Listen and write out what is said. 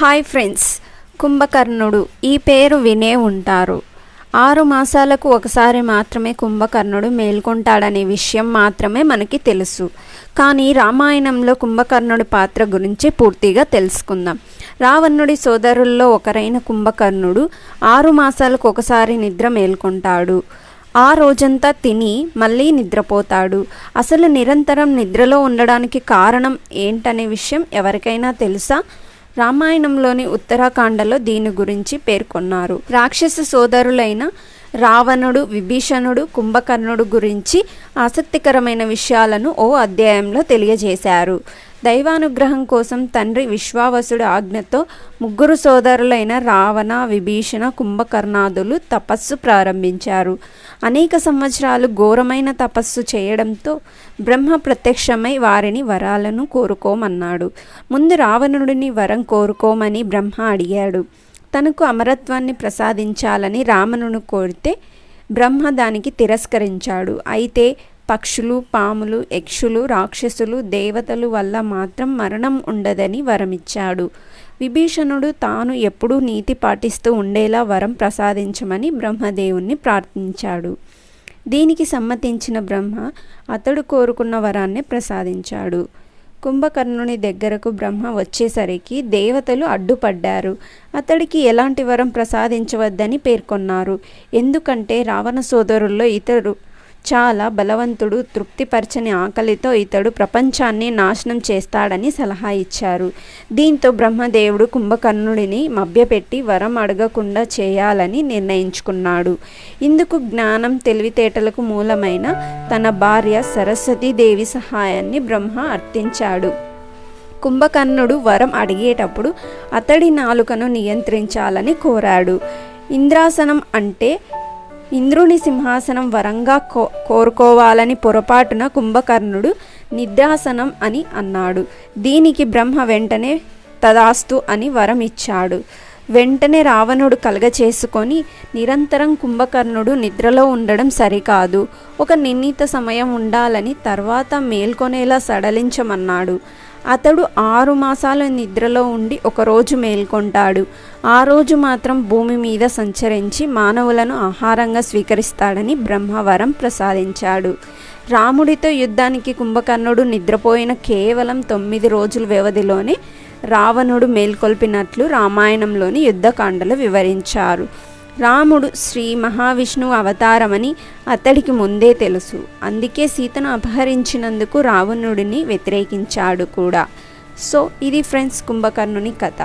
Hi friends కుంభకర్ణుడు ఈ పేరు వినే ఉంటారు. ఆరు మాసాలకు ఒకసారి మాత్రమే కుంభకర్ణుడు మేల్కొంటాడనే విషయం మాత్రమే మనకి తెలుసు. కానీ రామాయణంలో కుంభకర్ణుడి పాత్ర గురించి పూర్తిగా తెలుసుకుందాం. రావణుడి సోదరుల్లో ఒకరైన కుంభకర్ణుడు ఆరు మాసాలకు ఒకసారి నిద్ర మేల్కొంటాడు. ఆ రోజంతా తిని మళ్ళీ నిద్రపోతాడు. అసలు నిరంతరం నిద్రలో ఉండడానికి కారణం ఏంటనే విషయం ఎవరికైనా తెలుసా? రామాయణంలోని ఉత్తరాఖండలో దీని గురించి పేర్కొన్నారు. రాక్షస సోదరులైన రావణుడు విభీషణుడు కుంభకర్ణుడు గురించి ఆసక్తికరమైన విషయాలను ఓ అధ్యాయంలో తెలియజేశారు. దైవానుగ్రహం కోసం తండ్రి విశ్వావసుడు ఆజ్ఞతో ముగ్గురు సోదరులైన రావణ విభీషణ కుంభకర్ణాదులు తపస్సు ప్రారంభించారు. అనేక సంవత్సరాలు ఘోరమైన తపస్సు చేయడంతో బ్రహ్మ ప్రత్యక్షమై వారిని వరాలను కోరుకోమన్నాడు. ముందు రావణుడిని వరం కోరుకోమని బ్రహ్మ అడిగాడు. తనకు అమరత్వాన్ని ప్రసాదించాలని రావణుని కోరితే బ్రహ్మ దానికి తిరస్కరించాడు. అయితే పక్షులు పాములు యక్షులు రాక్షసులు దేవతలు వల్ల మాత్రం మరణం ఉండదని వరమిచ్చాడు. విభీషణుడు తాను ఎప్పుడూ నీతి పాటిస్తూ ఉండేలా వరం ప్రసాదించమని బ్రహ్మదేవుణ్ణి ప్రార్థించాడు. దీనికి సమ్మతించిన బ్రహ్మ అతడు కోరుకున్న వరాన్ని ప్రసాదించాడు. కుంభకర్ణుని దగ్గరకు బ్రహ్మ వచ్చేసరికి దేవతలు అడ్డుపడ్డారు. అతడికి ఎలాంటి వరం ప్రసాదించవద్దని పేర్కొన్నారు. ఎందుకంటే రావణ సోదరుల్లో ఇతరు చాలా బలవంతుడు తృప్తిపరచని ఆకలితో ఇతడు ప్రపంచాన్ని నాశనం చేస్తాడని సలహా ఇచ్చారు. దీంతో బ్రహ్మదేవుడు కుంభకర్ణుడిని మభ్యపెట్టి వరం అడగకుండా చేయాలని నిర్ణయించుకున్నాడు. ఇందుకు జ్ఞానం తెలివితేటలకు మూలమైన తన భార్య సరస్వతీదేవి సహాయాన్ని బ్రహ్మ అర్థించాడు కుంభకర్ణుడు వరం అడిగేటప్పుడు అతడి నాలుకను నియంత్రించాలని కోరాడు. ఇంద్రాసనం అంటే ఇంద్రుని సింహాసనం వరంగా కో కోరుకోవాలని పొరపాటున కుంభకర్ణుడు నిద్రాసనం అని అన్నాడు. దీనికి బ్రహ్మ వెంటనే తదాస్తు అని వరం ఇచ్చాడు వెంటనే రావణుడు కలగచేసుకొని నిరంతరం కుంభకర్ణుడు నిద్రలో ఉండడం సరికాదు. ఒక నిర్ణీత సమయం ఉండాలని తర్వాత మేల్కొనేలా సడలించమన్నాడు. అతడు ఆరు మాసాల నిద్రలో ఉండి ఒకరోజు మేల్కొంటాడు. ఆ రోజు మాత్రం భూమి మీద సంచరించి మానవులను ఆహారంగా స్వీకరిస్తాడని బ్రహ్మవరం ప్రసాదించాడు. రాముడితో యుద్ధానికి కుంభకర్ణుడు నిద్రపోయిన కేవలం తొమ్మిది రోజుల వ్యవధిలోనే రావణుడు మేల్కొల్పినట్లు రామాయణంలోని యుద్ధకాండలు వివరించారు. రాముడు శ్రీ మహావిష్ణువు అవతారమని అతడికి ముందే తెలుసు. అందుకే సీతను అపహరించినందుకు రావణుడిని వ్యతిరేకించాడు కూడా. సో ఇది ఫ్రెండ్స్ కుంభకర్ణుని కథ.